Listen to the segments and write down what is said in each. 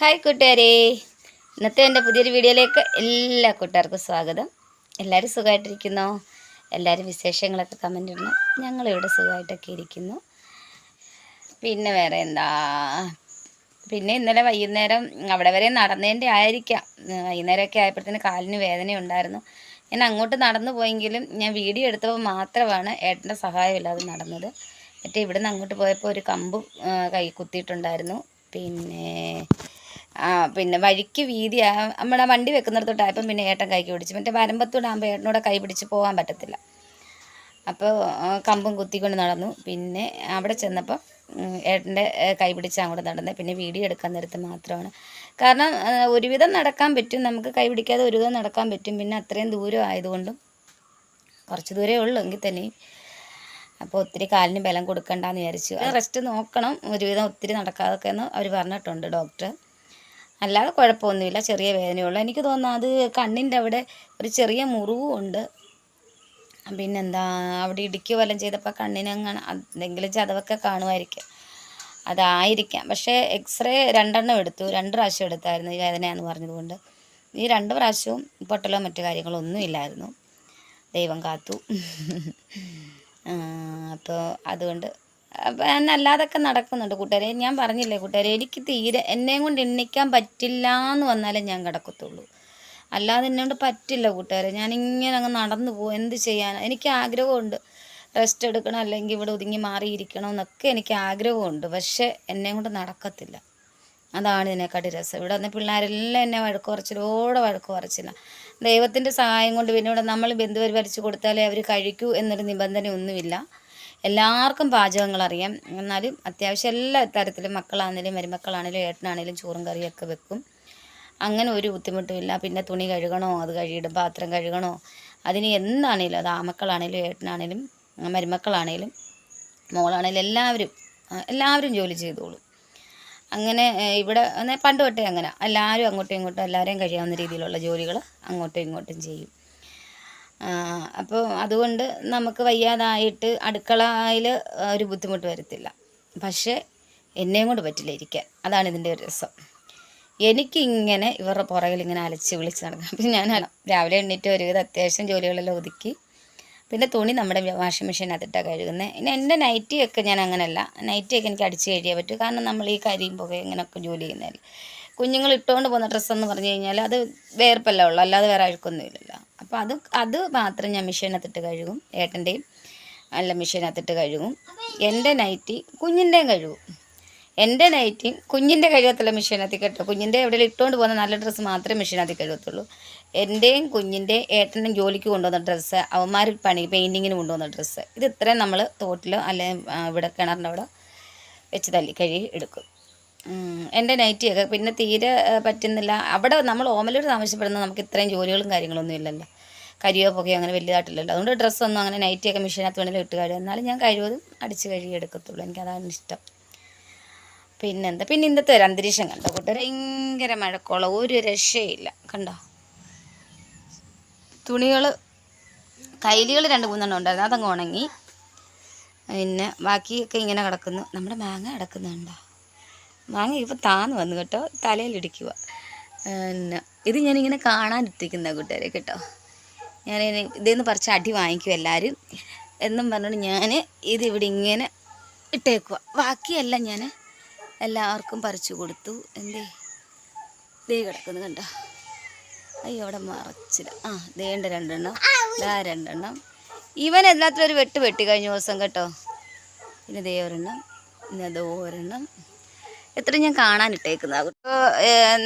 Hi കൂട്ടുകാരെ. ഇന്നത്തെ എന്റെ പുതിയൊരു വീഡിയോയിലേക്ക് എല്ലാ കൂട്ടുകാർക്കും സ്വാഗതം. എല്ലാവരും സുഖമായിട്ടിരിക്കുന്നോ? എല്ലാവരും വിശേഷങ്ങളൊക്കെ കമന്റ് ഇടണം. ഞങ്ങളിവിടെ സുഖമായിട്ടൊക്കെ ഇരിക്കുന്നു. പിന്നെ വേറെ എന്താ? പിന്നെ ഇന്നലെ വൈകുന്നേരം അവിടെ വരെ നടന്നതിന്റെ ആയിരിക്കാം. വൈകുന്നേരമൊക്കെ ആയപ്പോഴത്തേന് കാലിന് വേദന ഉണ്ടായിരുന്നു. ഞാൻ അങ്ങോട്ട് നടന്നു പോയെങ്കിലും ഞാൻ വീഡിയോ എടുത്തപ്പോൾ മാത്രമാണ് ഏട്ടന്റെ സഹായമില്ലാതെ നടന്നത്. മറ്റേ ഇവിടുന്ന് അങ്ങോട്ട് പോയപ്പോൾ ഒരു കമ്പ് കൈ കുത്തിയിട്ടുണ്ടായിരുന്നു. പിന്നെ ആ പിന്നെ വഴിക്ക് വീതി നമ്മുടെ വണ്ടി വെക്കുന്നിടത്തോട്ടായപ്പം പിന്നെ ഏട്ടൻ കൈക്ക് പിടിച്ചു. മറ്റേ വരമ്പത്തോടാകുമ്പോൾ ഏട്ടനോടെ കൈ പിടിച്ച് പോകാൻ പറ്റത്തില്ല. അപ്പോൾ കമ്പും കുത്തിക്കൊണ്ട് നടന്നു. പിന്നെ അവിടെ ചെന്നപ്പോൾ ഏട്ടന്റെ കൈ പിടിച്ച് അങ്ങോട്ട് നടന്നത് പിന്നെ വീഡിയോ എടുക്കാൻ നേരത്ത് മാത്രമാണ്. കാരണം ഒരുവിധം നടക്കാൻ പറ്റും. നമുക്ക് കൈ പിടിക്കാതെ ഒരുവിധം നടക്കാൻ പറ്റും. പിന്നെ അത്രയും ദൂരം ആയതുകൊണ്ടും കുറച്ച് ദൂരമേ ഉള്ളൂ എങ്കിൽ തന്നെയും. അപ്പോൾ ഒത്തിരി കാലിന് ബലം കൊടുക്കണ്ടെന്ന് വിചാരിച്ചു. റെസ്റ്റ് നോക്കണം. ഒരുവിധം ഒത്തിരി നടക്കാതൊക്കെ എന്ന് അവർ പറഞ്ഞിട്ടുണ്ട് ഡോക്ടർ. അല്ലാതെ കുഴപ്പമൊന്നുമില്ല ചെറിയ വേദനയുള്ളൂ എനിക്ക് തോന്നുന്നു അത് കണ്ണിന്റെ അവിടെ ഒരു ചെറിയ മുറിവും ഉണ്ട്. പിന്നെന്താ അവിടെ ഇടുക്കി വല്ലതും ചെയ്തപ്പോൾ കണ്ണിനങ്ങനെ എന്തെങ്കിലും ചതവൊക്കെ കാണുമായിരിക്കും. അതായിരിക്കാം. പക്ഷേ എക്സ്റേ രണ്ടെണ്ണം എടുത്തു. രണ്ട് പ്രാവശ്യം എടുത്തായിരുന്നു ഈ വേദനയെന്ന് പറഞ്ഞതുകൊണ്ട്. ഈ രണ്ട് പ്രാവശ്യവും പൊട്ടലോ മറ്റു കാര്യങ്ങളോ ഒന്നും ഇല്ലായിരുന്നു. ദൈവം കാത്തു. അപ്പോൾ അതുകൊണ്ട് അല്ലാതൊക്കെ നടക്കുന്നുണ്ട് കൂട്ടുകാരെ. ഞാൻ പറഞ്ഞില്ലേ കൂട്ടുകാരെ എനിക്ക് തീരെ എന്നെയും കൊണ്ട് എണ്ണിക്കാൻ പറ്റില്ല എന്ന് വന്നാലേ ഞാൻ കിടക്കത്തുള്ളൂ. അല്ലാതെ എന്നോട് പറ്റില്ല കൂട്ടുകാരെ. ഞാൻ ഇങ്ങനെ അങ്ങ് നടന്നു പോകും. എന്ത് ചെയ്യാൻ എനിക്ക് ആഗ്രഹമുണ്ട്. റെസ്റ്റ് എടുക്കണം അല്ലെങ്കിൽ ഇവിടെ ഒതുങ്ങി മാറിയിരിക്കണം എന്നൊക്കെ എനിക്ക് ആഗ്രഹമുണ്ട്. പക്ഷേ എന്നെയും കൊണ്ട് നടക്കത്തില്ല. അതാണ് ഇതിനെക്കാട്ടി രസം. ഇവിടെ വന്ന പിള്ളേരെല്ലാം എന്നെ വഴക്ക് കുറച്ചിലോടെ വഴക്ക് കുറച്ചില്ല ദൈവത്തിന്റെ സഹായം കൊണ്ട് പിന്നെ ഇവിടെ നമ്മൾ ബന്ധുപരിപാലിച്ച് കൊടുത്താലേ അവർ കഴിക്കൂ എന്നൊരു നിബന്ധന ഒന്നുമില്ല. എല്ലാവർക്കും പാചകങ്ങൾ അറിയാം എന്നാലും അത്യാവശ്യം എല്ലാ തരത്തിലും മക്കളാണെങ്കിലും മരുമക്കളാണെങ്കിലും ഏട്ടനാണെങ്കിലും ചോറും കറിയൊക്കെ വെക്കും. അങ്ങനെ ഒരു ബുദ്ധിമുട്ടുമില്ല. പിന്നെ തുണി കഴുകണോ? അത് കഴുകിയിടും. പാത്രം കഴുകണോ? അതിന് എന്താണേലും അത് ആമക്കളാണേലും ഏട്ടനാണേലും മരുമക്കളാണേലും മോളാണേലും എല്ലാവരും എല്ലാവരും ജോലി ചെയ്തോളും. അങ്ങനെ ഇവിടെ പണ്ട് തൊട്ടേ അങ്ങനെ. എല്ലാവരും അങ്ങോട്ടും ഇങ്ങോട്ടും എല്ലാവരെയും കഴിയാവുന്ന രീതിയിലുള്ള ജോലികൾ അങ്ങോട്ടും ഇങ്ങോട്ടും ചെയ്യും. അപ്പോൾ അതുകൊണ്ട് നമുക്ക് വയ്യാതായിട്ട് അടുക്കളയിൽ ഒരു ബുദ്ധിമുട്ട് വരത്തില്ല. പക്ഷേ എന്നെയും കൊണ്ട് പറ്റില്ല ഇരിക്കാൻ. അതാണ് ഇതിന്റെ ഒരു രസം. എനിക്കിങ്ങനെ ഇവരുടെ പുറകിൽ ഇങ്ങനെ അലച്ച് വിളിച്ച് നടക്കാം. അപ്പം ഞാൻ രാവിലെ എണ്ണീറ്റ് ഒരുവിധം അത്യാവശ്യം ജോലികളെല്ലാം ഒതുക്കി. പിന്നെ തുണി നമ്മുടെ വാഷിംഗ് മെഷീനകത്തിട്ടാണ് കഴുകുന്നത് പിന്നെ എന്റെ നൈറ്റിയൊക്കെ ഞാൻ അങ്ങനെയല്ല നൈറ്റിയൊക്കെ എനിക്ക് അടിച്ച് കഴിയാൻ പറ്റും. കാരണം നമ്മൾ ഈ കരിയും പുക ഇങ്ങനെയൊക്കെ ജോലി ചെയ്യുന്നതല്ലേ കുഞ്ഞുങ്ങൾ ഇട്ടുകൊണ്ട് പോകുന്ന ഡ്രസ്സെന്ന് പറഞ്ഞു കഴിഞ്ഞാൽ അത് വേർപ്പല്ല ഉള്ളു. അല്ലാതെ വേറെ അഴുക്കൊന്നുമില്ലല്ലോ. അപ്പോൾ അത് അത് മാത്രം ഞാൻ മെഷീനകത്തിട്ട് കഴുകും. ഏട്ടന്റെയും അല്ല മെഷീനകത്തിട്ട് കഴുകും. എന്റെ നൈറ്റി കുഞ്ഞിന്റെയും കഴുകും. എന്റെ നൈറ്റി കുഞ്ഞിന്റെ കഴുകത്തുള്ള മെഷീനകത്ത് കേട്ടോ കുഞ്ഞിന്റെ എവിടെ ഇട്ടുകൊണ്ട് പോകുന്ന നല്ല ഡ്രസ്സ് മാത്രമേ മെഷീനകത്ത് കഴുകത്തുള്ളൂ. എന്റെയും കുഞ്ഞിന്റെ ഏട്ടനും ജോലിക്ക് കൊണ്ടുവന്ന ഡ്രസ്സ് അവന്മാർ പണി പെയിന്റിങ്ങിന് കൊണ്ടുവന്ന ഡ്രസ്സ് ഇത് ഇത്രയും നമ്മൾ തോട്ടിലോ അല്ലെങ്കിൽ ഇവിടെ കിണറിന്റെ അവിടെ വെച്ച് തല്ലി കഴുകി എടുക്കും. എന്റെ നൈറ്റിയൊക്കെ പിന്നെ തീരെ പറ്റുന്നില്ല. അവിടെ നമ്മൾ ഓമലൂർ താമസപ്പെടുന്ന നമുക്ക് ഇത്രയും ജോലികളും കാര്യങ്ങളൊന്നും ഇല്ലല്ലോ. കരിയോ അങ്ങനെ വലിയതായിട്ടില്ലല്ലോ അതുകൊണ്ട് ഡ്രസ്സൊന്നും അങ്ങനെ നൈറ്റിയൊക്കെ മെഷീനകത്ത് വേണമെങ്കിലും ഇട്ട് കഴിയും എന്നാലും ഞാൻ കഴിവതും അടിച്ച് കഴുകി എടുക്കത്തുള്ളൂ. എനിക്കതാണ് ഇഷ്ടം. പിന്നെന്താ? പിന്നെ ഇന്നത്തെ ഒരു അന്തരീക്ഷം കണ്ടോ? കൂട്ടുകാരെ ഭയങ്കര മഴക്കോളം. ഒരു രക്ഷയില്ല. കണ്ടോ? തുണികൾ കൈലികൾ രണ്ട് മൂന്നെണ്ണം ഉണ്ടായിരുന്നു. അതങ്ങ് ഉണങ്ങി. പിന്നെ ബാക്കിയൊക്കെ ഇങ്ങനെ കിടക്കുന്നു. നമ്മുടെ മാങ്ങ കിടക്കുന്നുണ്ടോ മാങ്ങ ഇപ്പോൾ താന്ന് വന്നു കേട്ടോ. തലയിലിടിക്കുക പിന്നെ ഇത് ഞാനിങ്ങനെ കാണാനിട്ടിരിക്കുന്ന കൂട്ടുകാരെ കേട്ടോ. ഞാൻ ഇതേന്ന് പറിച്ച് അടി വാങ്ങിക്കും എല്ലാവരും എന്നും പറഞ്ഞുകൊണ്ട് ഞാൻ ഇതിവിടെ ഇങ്ങനെ ഇട്ടേക്കുക ബാക്കിയെല്ലാം ഞാൻ എല്ലാവർക്കും പറിച്ചു കൊടുത്തു. എന്തേ? ദേ കിടക്കുന്നു കണ്ടോ? അയ്യോ അവിടെ മറച്ചില്ല. ആ ദേണ്ട രണ്ടെണ്ണം? ആ രണ്ടെണ്ണം. ഇവൻ എല്ലാത്തിലും ഒരു വെട്ട് വെട്ടി കഴിഞ്ഞ ദിവസം കേട്ടോ. പിന്നെ ദേ ഒരെണ്ണം. പിന്നെ അതോ ഒരെണ്ണം. എത്ര ഞാൻ കാണാനിട്ടേക്കുന്നത്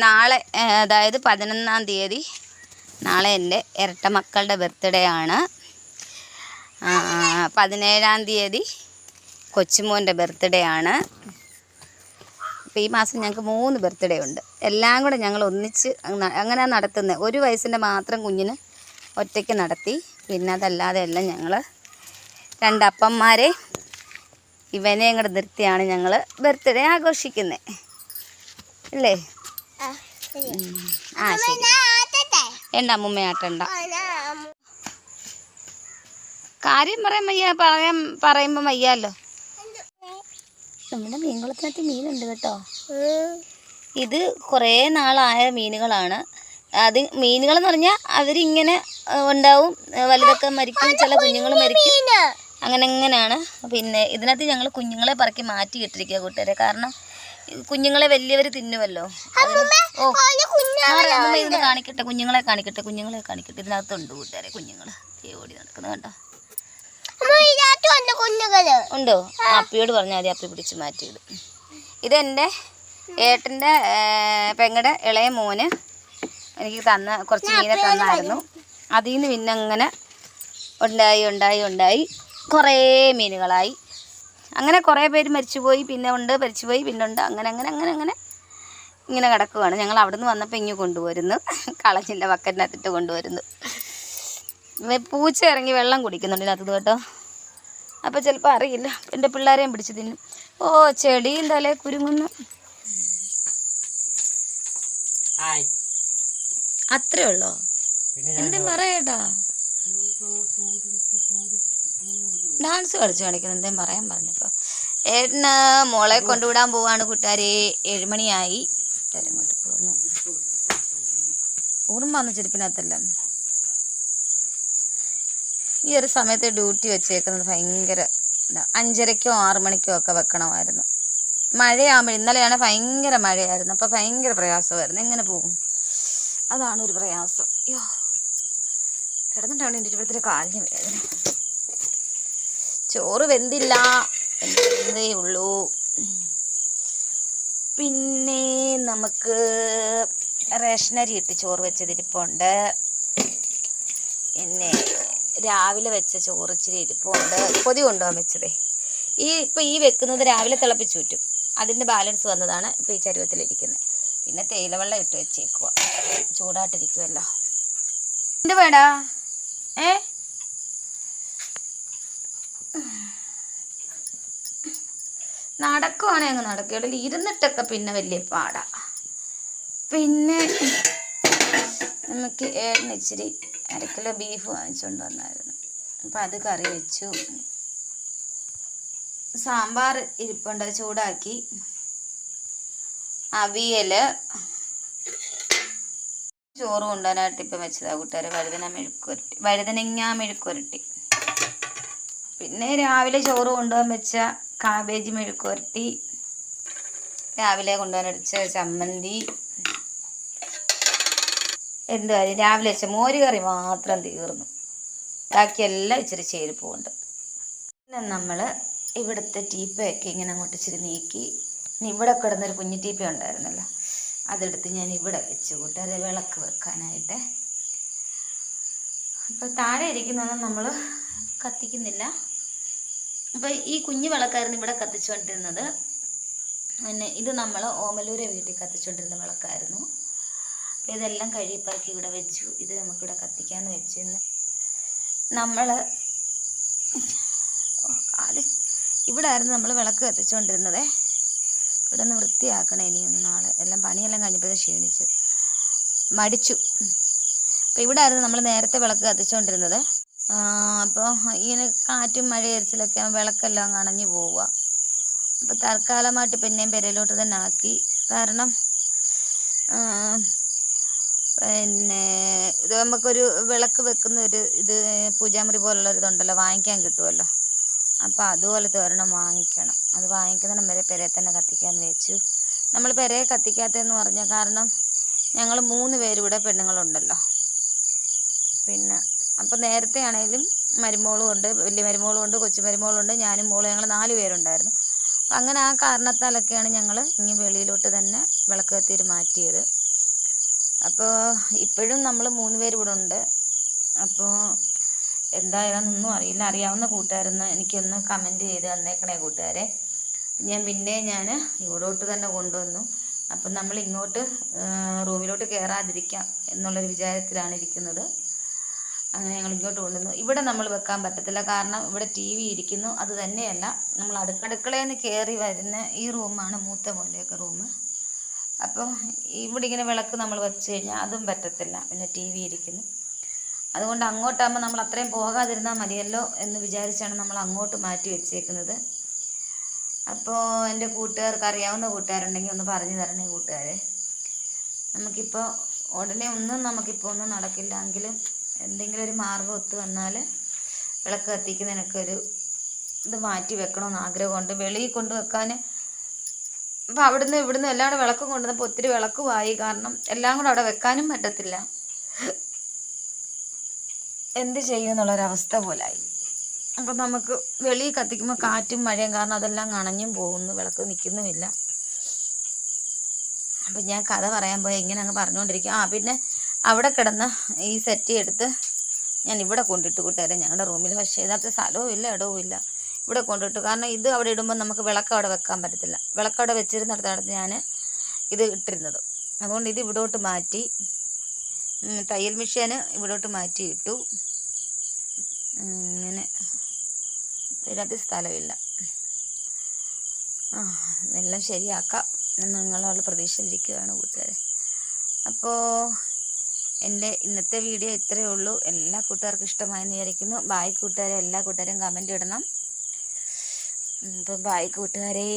നാളെ അതായത് പതിനൊന്നാം തീയതി നാളെ എന്റെ ഇരട്ട മക്കളുടെ ബർത്ത്ഡേ ആണ്. പതിനേഴാം തീയതി കൊച്ചുമോന്റെ ബർത്ത്ഡേ ആണ്. അപ്പോൾ ഈ മാസം ഞങ്ങൾക്ക് മൂന്ന് ബർത്ത്ഡേ ഉണ്ട്. എല്ലാം കൂടെ ഞങ്ങൾ ഒന്നിച്ച് അങ്ങ- അങ്ങനെ നടത്തുന്നത് ഒരു വയസ്സിന്റെ മാത്രം കുഞ്ഞിന് ഒറ്റയ്ക്ക് നടത്തി. പിന്നെ അതല്ലാതെ എല്ലാം ഞങ്ങൾ രണ്ടപ്പന്മാരെ ഇവനെ അങ്ങോട്ട് നിർത്തിയാണ് ഞങ്ങൾ ബർത്ത്ഡേ ആഘോഷിക്കുന്നത് അല്ലേ. ആ ശരി. വേണ്ട അമ്മുമ്മയാട്ടണ്ട കാര്യം പറയാൻ വയ്യ പറയാൻ പറയുമ്പോൾ വയ്യാലോ. നമ്മുടെ മീൻകുളത്തിനകത്ത് മീനുണ്ട് കേട്ടോ. ഇത് കുറേ നാളായ മീനുകളാണ്. അത് മീനുകളെന്ന് പറഞ്ഞാൽ അവരിങ്ങനെ ഉണ്ടാവും. വലുതൊക്കെ മരിക്കും ചില കുഞ്ഞുങ്ങൾ മരിക്കും. അങ്ങനെ അങ്ങനെയാണ് പിന്നെ ഇതിനകത്ത് ഞങ്ങൾ കുഞ്ഞുങ്ങളെ പറക്കി മാറ്റി ഇട്ടിരിക്കുക കൂട്ടുകാരെ. കാരണം കുഞ്ഞുങ്ങളെ വലിയവർ തിന്നുമല്ലോ ഓ അമ്മ കാണിക്കട്ടെ കുഞ്ഞുങ്ങളെ കാണിക്കട്ടെ കുഞ്ഞുങ്ങളെ കാണിക്കട്ടെ. ഇതിനകത്തുണ്ട് കൂട്ടുകാരെ കുഞ്ഞുങ്ങൾ. ഓടി നടക്കുന്നത് കണ്ടോ? ഉണ്ടോ? അപ്പിയോട് പറഞ്ഞാൽ മതി അപ്പി പിടിച്ച് മാറ്റിയിടും. ഇതെന്റെ ഏട്ടന്റെ പെങ്ങടെ ഇളയ മോന് എനിക്ക് തന്ന കുറച്ച് മീനെ തന്നായിരുന്നു. അതിൽ നിന്ന് പിന്നെ അങ്ങനെ ഉണ്ടായി ഉണ്ടായി ഉണ്ടായി കുറേ മീനുകളായി. അങ്ങനെ കുറേ പേര് മരിച്ചുപോയി പിന്നെ ഉണ്ട് മരിച്ചുപോയി പിന്നെ ഉണ്ട്. അങ്ങനെ അങ്ങനെ അങ്ങനെ അങ്ങനെ ഇങ്ങനെ കിടക്കുവാണ്. ഞങ്ങൾ അവിടെ നിന്ന് വന്നപ്പോൾ ഇങ്ങ് കൊണ്ടുവരുന്നു. കളഞ്ഞില്ല ബക്കറ്റിനകത്തിട്ട് കൊണ്ടുവരുന്നു. പൂച്ച ഇറങ്ങി വെള്ളം കുടിക്കുന്നുണ്ട് ഇതിനകത്ത് കേട്ടോ. അപ്പോൾ ചിലപ്പോൾ അറിയില്ല. എന്റെ പിള്ളേരെയും പിടിച്ച് തിന്നും. ഓ ചെടിയും തലേ കുരുങ്ങുന്നു. അത്രേ ഉള്ളോ? എന്തും പറയട്ടാ ഡാൻസ് കളിച്ച് കാണിക്കുന്നു എന്തേലും പറയാൻ പറഞ്ഞപ്പോൾ ഏട്ടന് മോളെ കൊണ്ടുവിടാൻ പോവാണ് കൂട്ടുകാരെ. ഏഴുമണിയായി കൂട്ടുകാരെ ഇങ്ങോട്ട് പോകുന്നു. ഊർമ്മ വന്ന ചെരുപ്പിനകത്തല്ല. ഈ ഒരു സമയത്ത് ഡ്യൂട്ടി വെച്ചേക്കുന്നത് ഭയങ്കര അഞ്ചരക്കോ ആറു മണിക്കോ ഒക്കെ വെക്കണമായിരുന്നു. മഴയാകുമ്പോൾ ഇന്നലെയാണ് ഭയങ്കര മഴയായിരുന്നു. അപ്പോൾ ഭയങ്കര പ്രയാസമായിരുന്നു. എങ്ങനെ പോകും? അതാണ് ഒരു പ്രയാസം. അയ്യോ കിടന്നിട്ടാണ് എന്റെ ഇപ്പോഴത്തെ കാലിന് വേദന. ചോറ് വെന്തില്ല. വെന്തേ ഉള്ളൂ. പിന്നെ നമുക്ക് റേഷനരി ഇട്ട് ചോറ് വെച്ചതിരിപ്പുണ്ട് പിന്നെ രാവിലെ വെച്ച ചോറ് ഇച്ചിരി ഇരിപ്പുണ്ട്. പൊതി കൊണ്ടുപോകാൻ വെച്ചതേ. ഈ ഇപ്പം ഈ വെക്കുന്നത് രാവിലെ തിളപ്പിച്ച് ചുറ്റും അതിന്റെ ബാലൻസ് വന്നതാണ് ഇപ്പോൾ ഈ ചരുവത്തിലിരിക്കുന്നത് പിന്നെ തേയിലവെള്ളം ഇട്ട് വെച്ചേക്കുക ചൂടായിട്ടിരിക്കുമല്ലോ എന്ത് വേടാ? ഏ? നടക്കുവാണെ അങ്ങ് നടക്കുകയുള്ളൂ ഇരുന്നിട്ടൊക്കെ പിന്നെ വലിയ പാടാ. പിന്നെ നമുക്ക് ഏഴിന് ഇച്ചിരി ബീഫ് വാങ്ങിച്ചുകൊണ്ട് വന്നായിരുന്നു. അപ്പം അത് കറി വെച്ചു. സാമ്പാർ ഇരിപ്പുണ്ട് ചൂടാക്കി. അവിയൽ ചോറ് കൊണ്ടുവരാനായിട്ട് ഇപ്പം വെച്ചതാ കൂട്ടുകാർ വഴുതന മെഴുക്കുരട്ടി വഴുതനങ്ങ മെഴുക്കുരട്ടി പിന്നെ രാവിലെ ചോറ് കൊണ്ടുപോകാൻ വെച്ച കാബേജ് മെഴുക്കുരട്ടി രാവിലെ കൊണ്ടുപോകാൻ അടിച്ച ചമ്മന്തി. എന്തുവായാലും രാവിലെ വെച്ച മോര് കറി മാത്രം തീർന്നു. ബാക്കിയെല്ലാം ഇച്ചിരി ചേരിപ്പുണ്ട് പിന്നെ നമ്മൾ ഇവിടുത്തെ ടീപ്പയൊക്കെ ഇങ്ങനെ അങ്ങോട്ട് ഇച്ചിരി നീക്കി ഇവിടെ കിടന്നൊരു കുഞ്ഞു ടീപ്പ ഉണ്ടായിരുന്നല്ലോ. അതെടുത്ത് ഞാൻ ഇവിടെ വെച്ച് കൂട്ടുകാരെ വിളക്ക് വെക്കാനായിട്ട് അപ്പോൾ താഴെ ഇരിക്കുന്നതൊന്നും നമ്മൾ കത്തിക്കുന്നില്ല. അപ്പോൾ ഈ കുഞ്ഞു വിളക്കായിരുന്നു ഇവിടെ കത്തിച്ചുകൊണ്ടിരുന്നത്. പിന്നെ ഇത് നമ്മൾ ഓമലൂരെ വീട്ടിൽ കത്തിച്ചുകൊണ്ടിരുന്ന വിളക്കായിരുന്നു. അപ്പോൾ ഇതെല്ലാം കഴുകിപ്പറക്കി ഇവിടെ വെച്ചു. ഇത് നമുക്കിവിടെ കത്തിക്കാമെന്ന് വെച്ചു. ഇന്ന് നമ്മൾ കാൽ ഇവിടെ ആയിരുന്നു നമ്മൾ വിളക്ക് കത്തിച്ചുകൊണ്ടിരുന്നത്. ഇവിടെ ഒന്ന് വൃത്തിയാക്കണം ഇനിയൊന്ന് നാളെ. എല്ലാം പണിയെല്ലാം കഴിഞ്ഞപ്പോഴും ക്ഷീണിച്ച് മടിച്ചു. അപ്പോൾ ഇവിടെ ആയിരുന്നു നമ്മൾ നേരത്തെ വിളക്ക് കത്തിച്ചുകൊണ്ടിരുന്നത് അപ്പോൾ ഇങ്ങനെ കാറ്റും മഴ എരിച്ചിലൊക്കെ വിളക്കെല്ലാം അങ്ങ് അണഞ്ഞു പോവുക. അപ്പോൾ തൽക്കാലമായിട്ട് പിന്നെയും പെരയിലോട്ട് തന്നെ ആക്കി. കാരണം പിന്നെ ഇത് നമുക്കൊരു വിളക്ക് വെക്കുന്ന ഒരു ഇത് പൂജാമുറി പോലുള്ള ഒരു ഇതുണ്ടല്ലോ വാങ്ങിക്കാൻ കിട്ടുമല്ലോ അപ്പോൾ അതുപോലെ ഒരെണ്ണം വാങ്ങിക്കണം. അത് വാങ്ങിക്കുന്നിടം വരെ പെരയെ തന്നെ കത്തിക്കാമെന്ന് വെച്ചു. നമ്മൾ പെരയെ കത്തിക്കാത്തതെന്ന് പറഞ്ഞാൽ കാരണം ഞങ്ങൾ മൂന്ന് പേരിവിടെ പെണ്ണുങ്ങളുണ്ടല്ലോ. പിന്നെ അപ്പോൾ നേരത്തെ ആണെങ്കിലും മരുമോളും ഉണ്ട് വലിയ മരുമോളും ഉണ്ട് കൊച്ചു മരുമോളും ഉണ്ട് ഞാനും മോളും ഞങ്ങൾ നാല് പേരുണ്ടായിരുന്നു. അപ്പം അങ്ങനെ ആ കാരണത്താലൊക്കെയാണ് ഞങ്ങൾ ഇനി വെളിയിലോട്ട് തന്നെ വിളക്ക് കത്തിയിട്ട് മാറ്റിയത്. അപ്പോൾ ഇപ്പോഴും നമ്മൾ മൂന്ന് പേര് ഇവിടെ ഉണ്ട്. അപ്പോൾ എന്തായാലൊന്നും അറിയില്ല. അറിയാവുന്ന കൂട്ടുകാരെന്ന് എനിക്കൊന്ന് കമന്റ് ചെയ്ത് തന്നേക്കണേ കൂട്ടുകാരെ. ഞാൻ പിന്നെ ഞാൻ ഇവിടോട്ട് തന്നെ കൊണ്ടുവന്നു. അപ്പം നമ്മൾ ഇങ്ങോട്ട് റൂമിലോട്ട് കയറാതിരിക്കാം എന്നുള്ളൊരു വിചാരത്തിലാണ് ഇരിക്കുന്നത്. അങ്ങനെ ഞങ്ങൾ ഇങ്ങോട്ട് കൊണ്ടുവന്നു. ഇവിടെ നമ്മൾ വെക്കാൻ പറ്റത്തില്ല. കാരണം ഇവിടെ ടി വി ഇരിക്കുന്നു. അത് തന്നെയല്ല. നമ്മൾ അടുക്കടുക്കളേന്ന് കയറി വരുന്ന ഈ റൂമാണ് മൂത്ത മോന്റെയൊക്കെ റൂം അപ്പോൾ ഇവിടെ ഇങ്ങനെ വിളക്ക് നമ്മൾ വെച്ച് കഴിഞ്ഞാൽ അതും പറ്റത്തില്ല. പിന്നെ ടി വി ഇരിക്കുന്നു. അതുകൊണ്ട് അങ്ങോട്ടാകുമ്പോൾ നമ്മൾ അത്രയും പോകാതിരുന്നാൽ മതിയല്ലോ എന്ന് വിചാരിച്ചാണ് നമ്മൾ അങ്ങോട്ട് മാറ്റി വെച്ചേക്കുന്നത്. അപ്പോൾ എന്റെ കൂട്ടുകാർക്ക് അറിയാവുന്ന കൂട്ടുകാരുണ്ടെങ്കിൽ ഒന്ന് പറഞ്ഞു തരണേ കൂട്ടുകാരെ. നമുക്കിപ്പോൾ ഉടനെ ഒന്നും നമുക്കിപ്പോൾ ഒന്നും നടക്കില്ലെങ്കിലും എന്തെങ്കിലും ഒരു മാർഗം ഒത്തു വന്നാൽ വിളക്ക് കത്തിക്കുന്നതിനൊക്കെ ഒരു ഇത് മാറ്റി വെക്കണമെന്ന് ആഗ്രഹമുണ്ട്. വെളിയിൽ കൊണ്ട് വെക്കാൻ അപ്പോൾ അവിടുന്ന് ഇവിടുന്ന് എല്ലാവരും വിളക്കും കൊണ്ടുവന്നപ്പോൾ ഒത്തിരി വിളക്കുമായി. കാരണം എല്ലാം കൂടെ അവിടെ വെക്കാനും പറ്റത്തില്ല. എന്ത് ചെയ്യുമെന്നുള്ളൊരവസ്ഥ പോലായി. അപ്പം നമുക്ക് വെളിയിൽ കത്തിക്കുമ്പോൾ കാറ്റും മഴയും കാരണം അതെല്ലാം കണഞ്ഞും പോകുന്നു. വിളക്ക് നിൽക്കുന്നുമില്ല അപ്പം ഞാൻ കഥ പറയാൻ പോയി ഇങ്ങനെ അങ്ങ് പറഞ്ഞുകൊണ്ടിരിക്കും ആ പിന്നെ അവിടെ കിടന്ന് ഈ സെറ്റ് എടുത്ത് ഞാൻ ഇവിടെ കൊണ്ടിട്ട് കൂട്ടുകാരെ. ഞങ്ങളുടെ റൂമിൽ പക്ഷേ ഇതിനകത്ത് സ്ഥലവും ഇല്ല ഇടവും ഇല്ല. ഇവിടെ കൊണ്ടിട്ടു. കാരണം ഇത് അവിടെ ഇടുമ്പോൾ നമുക്ക് വിളക്ക് അവിടെ വെക്കാൻ പറ്റത്തില്ല. വിളക്ക് അവിടെ വെച്ചിരുന്നിടത്താണ് ഞാൻ ഇത് ഇട്ടിരുന്നത്. അതുകൊണ്ട് ഇത് ഇവിടോട്ട് മാറ്റി തയ്യൽ മെഷീന് ഇവിടോട്ട് മാറ്റി ഇട്ടു. ഇങ്ങനെ. ഇതിനകത്ത് സ്ഥലമില്ല ആ എല്ലാം ശരിയാക്കാം നിങ്ങളുള്ള പ്രതീക്ഷയിലിരിക്കുകയാണ് കൂട്ടുകാരെ. അപ്പോൾ എന്റെ ഇന്നത്തെ വീഡിയോ ഇത്രയേ ഉള്ളൂ. എല്ലാ കൂട്ടുകാർക്കും ഇഷ്ടമായെന്ന് വിചാരിക്കുന്നു. ബായ് കൂട്ടുകാരെ എല്ലാ കൂട്ടുകാരും കമന്റ് ഇടണം. അപ്പം ബായ് കൂട്ടുകാരെ.